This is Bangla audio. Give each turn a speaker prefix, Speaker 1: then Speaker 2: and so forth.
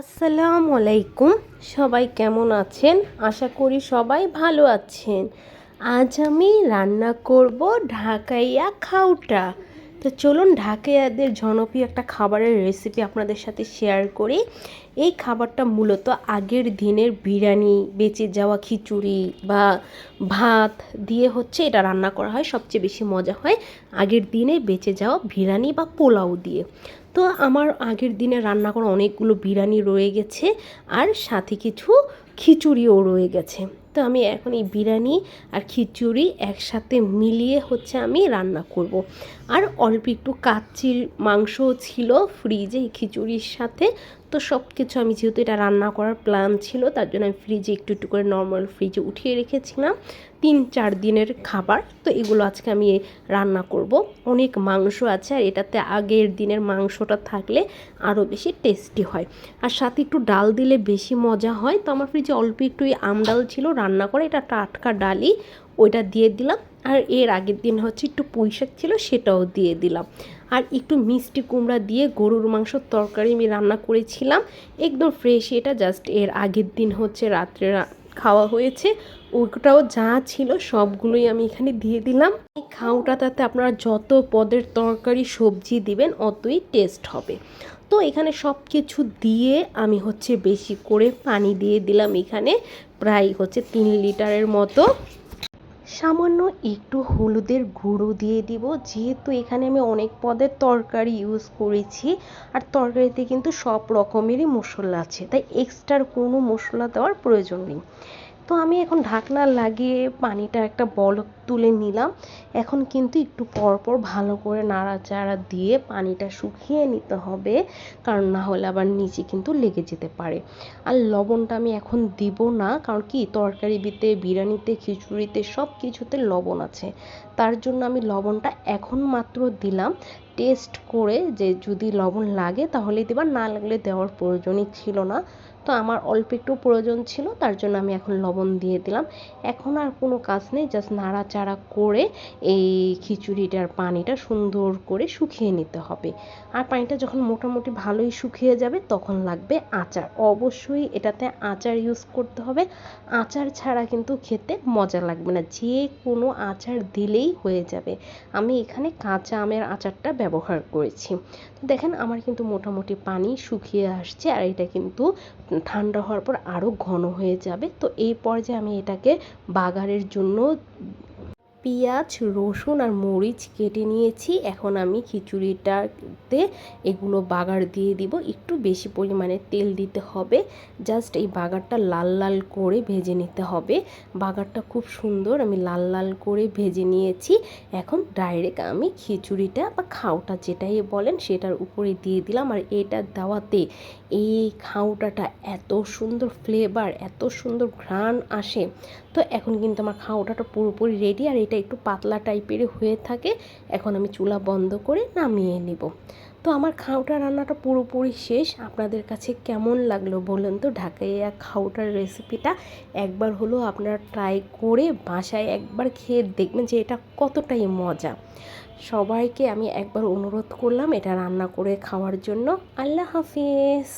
Speaker 1: আসসালামু আলাইকুম। সবাই কেমন আছেন? আশা করি সবাই ভালো আছেন। আজ আমি রান্না করব ঢাকাইয়া খাউটা। তো চলুন ঢাকাইয়াদের জনপ্রিয় একটা খাবারের রেসিপি আপনাদের সাথে শেয়ার করি। এই খাবারটা মূলত আগের দিনের বিরিয়ানি, বেঁচে যাওয়া খিচুড়ি বা ভাত দিয়ে হচ্ছে এটা রান্না করা হয়। সবচেয়ে বেশি মজা হয় আগের দিনে বেঁচে যাওয়া বিরিয়ানি বা পোলাও দিয়ে। তো আমার আগের দিনে রান্না করা অনেকগুলো বিরিয়ানি রয়ে গেছে আর সাথে কিছু খিচুড়িও রয়ে গেছে। তো আমি এখন এই বিরিয়ানি আর খিচুড়ি একসাথে মিলিয়ে হচ্ছে আমি রান্না করব। আর অল্প একটু কাচ্চির মাংসও ছিল ফ্রিজে এই খিচুড়ির সাথে তো সব কিছু আমি যেহেতু এটা রান্না করার প্ল্যান ছিল, তার জন্য আমি ফ্রিজে একটু একটু করে নর্মাল ফ্রিজে উঠিয়ে রেখেছিলাম। তিন চার দিনের খাবার, তো এগুলো আজকে আমি রান্না করব। অনেক মাংস আছে আর এটাতে আগের দিনের মাংসটা থাকলে আরও বেশি টেস্টি হয়। আর সাথে একটু ডাল দিলে বেশি মজা হয়। তো আমার ফ্রিজে অল্প একটু আম ডাল ছিল, রান্না করে এটা টাটকা ডালই ওইটা দিয়ে দিলাম। আর এর আগের দিন হচ্ছে একটু পুঁইশাক ছিল, সেটাও দিয়ে দিলাম। আর একটু মিষ্টি কুমড়া দিয়ে গরুর মাংসর তরকারি আমি রান্না করেছিলাম। একদম ফ্রেশ এটা জাস্ট এর আগের দিন হচ্ছে রাত্রে খাওয়া হয়েছে। ওটাও যা ছিল সবগুলোই আমি এখানে দিয়ে দিলাম। এই খাওয়াটাতে আপনারা যত পদের তরকারি, সবজি দিবেন, অতই টেস্ট হবে। তো এখানে সব কিছু দিয়ে আমি হচ্ছে বেশি করে পানি দিয়ে দিলাম এখানে। প্রায় হচ্ছে তিন লিটারের মতো। সামান্য একটু হলুদের গুঁড়ো দিয়ে দিব। যেহেতু এখানে আমি অনেক পদের তরকারি ইউজ করেছি, আর তরকারিতে কিন্তু সব রকমেরই মশলা আছে, তাই এক্সট্রার কোনো মশলা দেওয়ার প্রয়োজন নেই। তো আমি এখন ঢাকনা লাগিয়ে পানিটা একটা বলক তুলে নিলাম। এখন কিন্তু একটু পরপর ভালো করে নাড়াচাড়া দিয়ে পানিটা শুকিয়ে নিতে হবে, কারণ না হলে আবার নিচে কিন্তু লেগে যেতে পারে। আর লবণটা আমি এখন দিব না, কারণ কি তরকারিতে বিরিয়ানিতে, খিচুড়িতে সব কিছুতে লবণ আছে। তার জন্য আমি লবণটা এখন মাত্র দিলাম। টেস্ট করে যে যদি লবণ লাগে তাহলে দেবার না লাগলে দেওয়ার প্রয়োজনই ছিল না। তো আমার অল্প একটু প্রয়োজন ছিল, তার জন্য আমি এখন লবণ দিয়ে দিলাম। এখন আর কোনো কাজ নেই জাস্ট নাড়াচাড়া করে এই খিচুড়িটার পানিটা সুন্দর করে শুকিয়ে নিতে হবে। আর পানিটা যখন মোটামুটি ভালোই শুকিয়ে যাবে, তখন লাগবে আচার। অবশ্যই এটাতে আচার ইউজ করতে হবে। আচার ছাড়া কিন্তু খেতে মজা লাগবে না। যে কোনো আচার দিলেই হয়ে যাবে। আমি এখানে কাঁচা আমের আচারটা ব্যবহার করেছি। দেখেন, আমার কিন্তু মোটামুটি পানি শুকিয়ে আসছে আর এটা কিন্তু ঠান্ডা হওয়ার পর আরও ঘন হয়ে যাবে। তো এই পর্যায়ে আমি এটাকে বাগারের জন্য পেঁয়াজ, রসুন আর মরিচ কেটে নিয়েছি। এখন আমি খিচুড়িটাতে এগুলো বাগার দিয়ে দিব। একটু বেশি পরিমাণে তেল দিতে হবে। জাস্ট এই বাগারটা লাল লাল করে ভেজে নিতে হবে। বাগারটা খুব সুন্দর, আমি লাল লাল করে ভেজে নিয়েছি। এখন ডাইরেক্ট আমি খিচুড়িটা বা খাওটা যেটাই বলেন সেটার উপরে দিয়ে দিলাম। আর এটা দেওয়াতে এই খাওটাটা এত সুন্দর ফ্লেভার এত সুন্দর ঘ্রাণ আসে। তো এখন কিন্তু আমার খাওটাটা পুরোপুরি রেডি আর এটা একটু পাতলা টাইপের হয়ে থাকে, এখন আমি চুলা বন্ধ করে নামিয়ে নেব। তো আমার খাওটা রান্নাটা পুরোপুরি শেষ। আপনাদের কাছে কেমন লাগল বলুন তো? ঢাকাইয়া খাওটার রেসিপিটা একবার হলো আপনারা ট্রাই করে বাসায় একবার খেয়ে দেখবেন যে এটা কতটাই মজা। সবাইকে আমি একবার অনুরোধ করলাম এটা রান্না করে খাওয়ার জন্য। আল্লাহ হাফিজ!